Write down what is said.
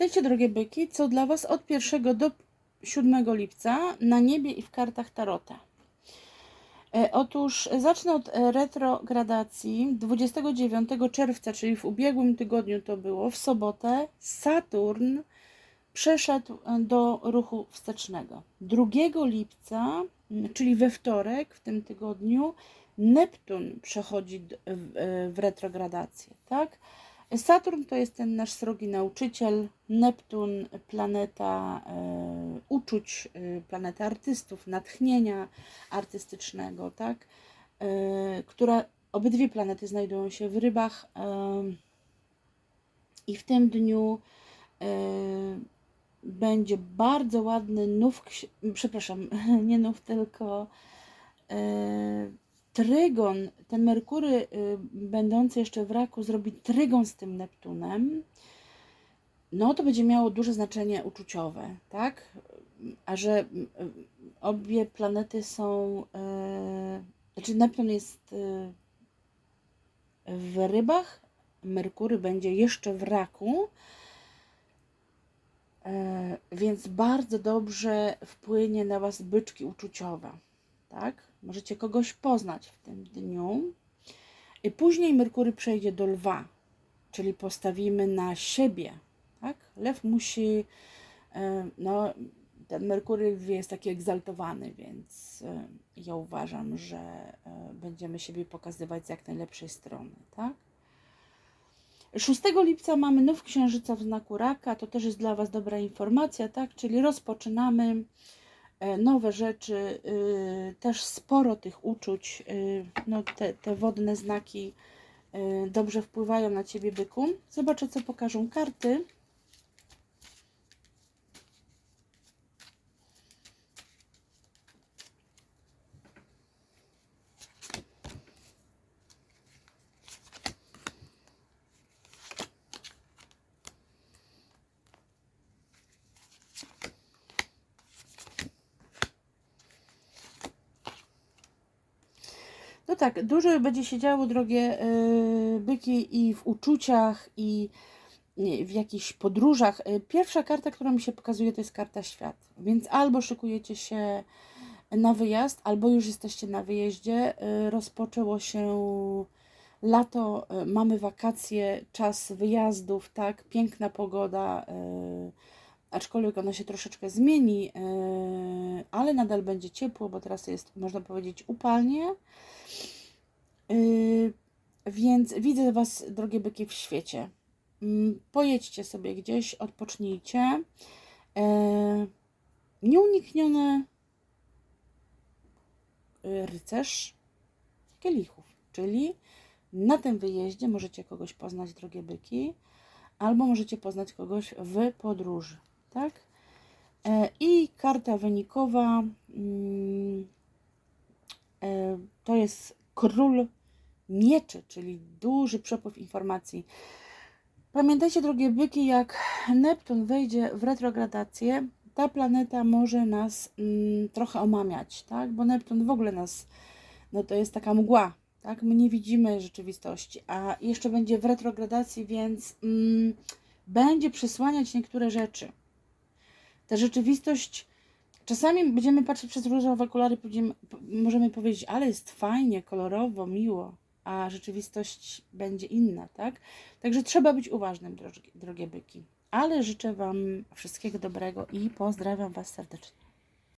Pamiętajcie, drogie byki, co dla Was od 1 do 7 lipca na niebie i w kartach Tarota. E, Otóż zacznę od e, retrogradacji. 29 czerwca, czyli w ubiegłym tygodniu to było, w sobotę, Saturn przeszedł e, do ruchu wstecznego. 2 lipca, czyli we wtorek w tym tygodniu, Neptun przechodzi w retrogradację, tak? Saturn to jest ten nasz srogi nauczyciel, Neptun planeta e, uczuć, e, planeta artystów, natchnienia artystycznego, tak? E, która obydwie planety znajdują się w rybach e, i w tym dniu e, będzie bardzo ładny nów, przepraszam, nie nów, tylko e, trygon, ten Merkury y, będący jeszcze w raku zrobi trygon z tym Neptunem, no to będzie miało duże znaczenie uczuciowe, tak? A że y, obie planety są, y, znaczy Neptun jest w rybach, Merkury będzie jeszcze w raku, e, więc bardzo dobrze wpłynie na Was byczki uczuciowe, tak? Możecie kogoś poznać w tym dniu. I później Merkury przejdzie do lwa, czyli postawimy na siebie. Tak? Lew musi, e, no, ten Merkury jest taki egzaltowany, więc e, ja uważam, że e, będziemy siebie pokazywać z jak najlepszej strony. Tak? 6 lipca mamy nów księżyca w znaku raka, to też jest dla Was dobra informacja, tak? Czyli rozpoczynamy nowe rzeczy, y, też sporo tych uczuć, y, no te, te wodne znaki y, dobrze wpływają na Ciebie, byku. Zobaczę, co pokażą karty. Tak, dużo będzie się działo, drogie y, byki, i w uczuciach, i y, w jakichś podróżach. Y, Pierwsza karta, która mi się pokazuje, to jest karta świat. Więc albo szykujecie się na wyjazd, albo już jesteście na wyjeździe. Rozpoczęło się lato, mamy wakacje, czas wyjazdów, tak, piękna pogoda. y, Aczkolwiek ona się troszeczkę zmieni, y, ale nadal będzie ciepło, bo teraz jest, można powiedzieć, upalnie. Yy, więc widzę Was, drogie byki, w świecie. Mm, Pojedźcie sobie gdzieś, odpocznijcie. E, Nieunikniony rycerz kielichów, czyli na tym wyjeździe możecie kogoś poznać, drogie byki, albo możecie poznać kogoś w podróży, tak? E, I karta wynikowa mm, e, to jest król mieczy, czyli duży przepływ informacji. Pamiętajcie, drogie byki, jak Neptun wejdzie w retrogradację, ta planeta może nas mm, trochę omamiać, tak? Bo Neptun w ogóle nas, no to jest taka mgła, tak? My nie widzimy rzeczywistości, a jeszcze będzie w retrogradacji, więc mm, będzie przysłaniać niektóre rzeczy. Ta rzeczywistość Czasami będziemy patrzeć przez różowe okulary, możemy powiedzieć, ale jest fajnie, kolorowo, miło, a rzeczywistość będzie inna, tak? Także trzeba być uważnym, drogie, drogie byki. Ale życzę Wam wszystkiego dobrego i pozdrawiam Was serdecznie.